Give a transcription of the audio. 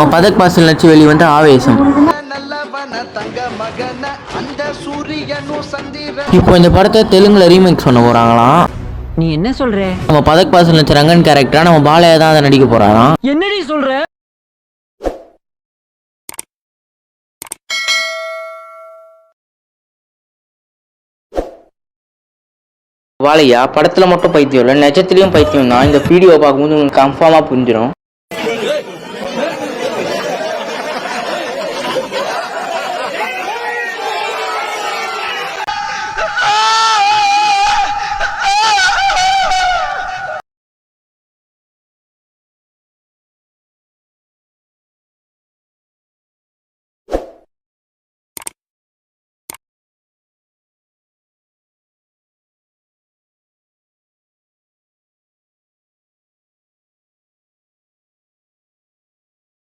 நம்ம பதக் பாசல் நடிச்சு வெளிவந்த ஆவேசம். இப்போ இந்த படத்தை தெலுங்குல ரீமேக் பண்ண போறாங்களாம் நீ என்ன சொல்ற? நம்ம பதக் பாசல் நடிச்ச ரங்கன் கேரக்டரா நம்ம பாலையா தான் அதை நடிக்க போறாராம். என்னடி சொல்ற? வாழையா படத்தில் மட்டும் பைத்தியம் இல்லை நிஜத்துலயும் பைத்தியம் தான். இந்த வீடியோ பார்க்கும்போது உங்களுக்கு கன்ஃபார்மாக புரிஞ்சிடும்